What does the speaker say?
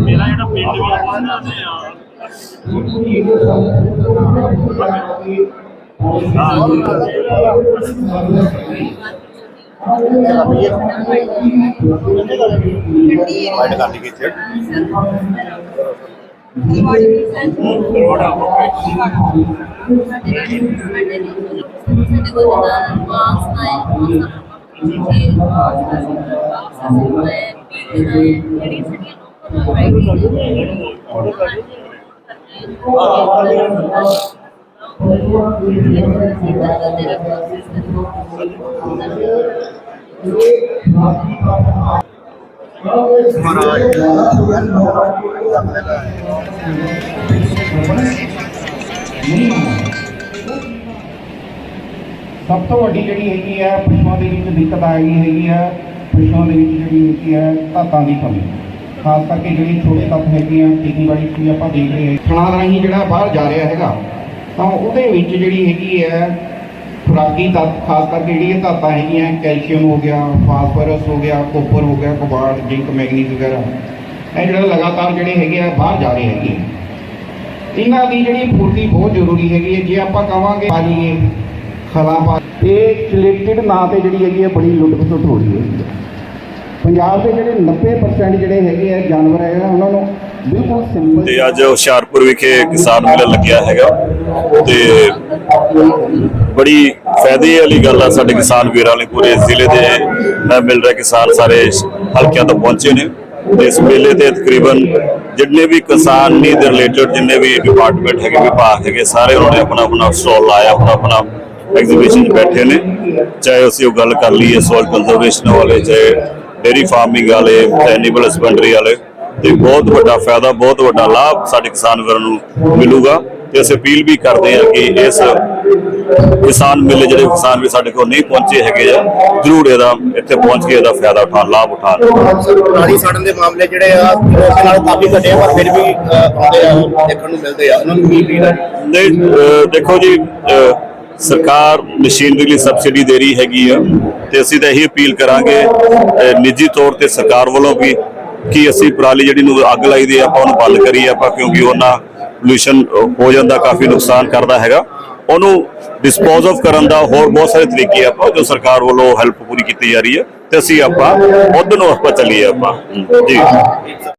ਮੇਰਾ ਜਿਹੜਾ ਪਿੰਡ ਵੀ ਹੈ ਤੇ ਵਾਈਟ ਕਰ బయట కట్టికి ఇచ్చాడు రీసెంట్లీ ਸਭ ਤੋਂ ਵੱਡੀ ਜਿਹੜੀ ਹੈਗੀ ਹੈ ਪਸ਼ੂਆਂ ਦੇ ਵਿੱਚ ਦਿੱਕਤ ਆ ਗਈ ਹੈਗੀ ਹੈ ਪਸ਼ੂਆਂ ਦੇ ਵਿੱਚ ਜਿਹੜੀ ਹੈਗੀ ਹੈ ਧਾਤਾਂ ਦੀ ਕਮੀ ਖਾਸ ਕਰਕੇ ਜਿਹੜੇ ਛੋਟੇ ਤੱਤ ਹੈਗੇ ਆ ਖੇਤੀਬਾੜੀ 'ਚ ਵੀ ਆਪਾਂ ਦੇਖ ਰਹੇ ਹਾਂ ਥਣਾ ਰਾਹੀਂ ਜਿਹੜਾ ਬਾਹਰ ਜਾ ਰਿਹਾ ਹੈਗਾ ਤਾਂ ਉਹਦੇ ਵਿੱਚ ਜਿਹੜੀ ਹੈਗੀ ਹੈ ਖੁਰਾਕੀ ਤੱਤ ਖਾਸ ਕਰਕੇ ਜਿਹੜੀ ਇਹ ਧਾਤਾਂ ਹੈਗੀਆਂ ਕੈਲਸ਼ੀਅਮ ਹੋ ਗਿਆ ਫਾਸਫੋਰਸ ਹੋ ਗਿਆ ਕੋਪਰ ਹੋ ਗਿਆ ਕੋਬਾਲਟ ਜ਼ਿੰਕ ਮੈਗਨੀਜ਼ ਵਗੈਰਾ ਇਹ ਜਿਹੜਾ ਲਗਾਤਾਰ ਜਿਹੜੇ ਹੈਗੇ ਆ ਬਾਹਰ ਜਾ ਰਹੇ ਹੈਗੇ ਆ। ਇਹਨਾਂ ਦੀ ਜਿਹੜੀ ਪੂਰਤੀ ਬਹੁਤ ਜ਼ਰੂਰੀ ਹੈਗੀ ਹੈ। ਜੇ ਆਪਾਂ ਕਵਾਂਗੇ ਪਾ ਖਲਾ ਪਾ ਇਹ ਸਿਲੈਕਟਡ ਨਾਂ ਤੇ ਜਿਹੜੀ ਹੈਗੀ ਹੈ ਬੜੀ ਲੁੱਟ ਖਸੁੱਟ ਹੋ ਰਹੀ ਹੈ। ਪੰਜਾਬ ਦੇ ਜਿਹੜੇ 90% ਜਿਹੜੇ ਹੈਗੇ ਆ ਜਾਨਵਰ ਹੈਗੇ ਆ, ਉਹਨਾਂ ਨੂੰ ਬਿਲਕੁਲ ਸਿੰਪਲ ਤੇ ਅੱਜ ਹੁਸ਼ਿਆਰਪੁਰ ਵਿਖੇ ਕਿਸਾਨ ਮੇਲਾ ਲੱਗਿਆ ਹੈਗਾ। ਤੇ ਬੜੀ ਫਾਇਦੇ ਵਾਲੀ ਗੱਲ ਆ, ਸਾਡੇ ਕਿਸਾਨ ਵੀਰਾਂ ਲਈ ਪੂਰੇ ਜ਼ਿਲ੍ਹੇ ਦੇ ਮੈਂ ਮਿਲ ਰਿਹਾ ਕਿਸਾਨ ਸਾਰੇ ਹਲਕਿਆਂ ਤੋਂ ਪਹੁੰਚੇ ਨੇ। ਤੇ ਇਸ ਮੇਲੇ ਤੇ ਤਕਰੀਬਨ ਜਿੰਨੇ ਵੀ ਕਿਸਾਨ ਨੀ ਦੇ ਰਿਲੇਟਡ ਜਿੰਨੇ ਵੀ ਡਿਪਾਰਟਮੈਂਟ ਹੈਗੇ, ਵਿਭਾਗ ਹੈਗੇ, ਸਾਰੇ ਉਹਨਾਂ ਨੇ ਆਪਣਾ ਆਪਣਾ ਸਟਾਲ ਲਾਇਆ ਆਪਣਾ ਆਪਣਾ ਐਗਜ਼ੀਬਿਸ਼ਨ ਬੈਠੇ ਨੇ। ਚਾਹੇ ਅਸੀਂ ਉਹ ਗੱਲ ਕਰ ਲਈਏ ਸੋਇਲ ਕੰਜ਼ਰਵੇਸ਼ਨ ਵਾਲੇ, ਚਾਹੇ ਡੇਰੀ ਫਾਰਮਿੰਗ ਵਾਲੇ ਐਨੀਮਲ ਹਸਬੈਂਡਰੀ ਵਾਲੇ, ਤੇ ਬਹੁਤ ਵੱਡਾ ਫਾਇਦਾ, ਬਹੁਤ ਵੱਡਾ ਲਾਭ ਸਾਡੇ ਕਿਸਾਨ ਵੀਰਾਂ ਨੂੰ ਮਿਲੂਗਾ। ਤੇ ਅਸੀਂ ਅਪੀਲ ਵੀ ਕਰਦੇ ਹਾਂ ਕਿ ਇਸ ਕਿਸਾਨ ਮੇਲੇ ਜਿਹੜੇ ਕਿਸਾਨ ਵੀ ਸਾਡੇ ਕੋਲ ਨਹੀਂ ਪਹੁੰਚੇ ਹੈਗੇ ਆ ਜ਼ਰੂਰ ਇਹਦਾ ਇੱਥੇ ਪਹੁੰਚ ਕੇ ਇਹਦਾ ਫਾਇਦਾ ਉਠਾਉਣ ਲਾਭ ਉਠਾਉਣ। ਪੁਰਾਣੀ ਸੜਨ ਦੇ ਮਾਮਲੇ ਜਿਹੜੇ ਆ ਲੋਕਾਂ ਨਾਲ ਕਾਫੀ ਘਟੇ ਆ ਪਰ ਫਿਰ ਵੀ ਆਉਂਦੇ ਆ ਦੇਖਣ ਨੂੰ ਮਿਲਦੇ ਆ। ਉਹਨਾਂ ਨੂੰ ਕੀ ਪੀਣਾ ਨਹੀਂ ਦੇਖੋ ਜੀ ਸਰਕਾਰ ਮਸ਼ੀਨਰੀ ਲਈ ਸਬਸਿਡੀ ਦੇ ਰਹੀ ਹੈਗੀ ਆ ਤੇ ਅਸੀਂ ਤਾਂ ਇਹੀ ਅਪੀਲ ਕਰਾਂਗੇ ਨਿੱਜੀ ਤੌਰ ਤੇ ਸਰਕਾਰ ਵੱਲੋਂ ਵੀ ਕਿ ਅਸੀਂ ਪਰਾਲੀ ਜਿਹੜੀ ਨੂੰ ਅੱਗ ਲਾਈ ਦੀ ਆਪਾਂ ਉਹਨੂੰ ਬੰਦ ਕਰੀਏ ਆਪਾਂ ਕਿਉਂਕਿ ਉਹਨਾਂ ਪੋਲੂਸ਼ਨ ਹੋ ਜਾਂਦਾ, ਕਾਫੀ ਨੁਕਸਾਨ ਕਰਦਾ ਹੈਗਾ। ਉਹਨੂੰ ਡਿਸਪੋਜ਼ ਆਫ ਕਰਨ ਦਾ ਹੋਰ ਬਹੁਤ ਸਾਰੇ ਤਰੀਕੇ ਆਪਾਂ, ਜੋ ਸਰਕਾਰ ਵੱਲੋਂ ਹੈਲਪ ਪੂਰੀ ਕੀਤੀ ਜਾ ਰਹੀ ਹੈ, ਤੇ ਅਸੀਂ ਆਪਾਂ ਉਧਰ ਨੂੰ ਆਪਾਂ ਚੱਲੀਏ ਆਪਾਂ। ਜੀ।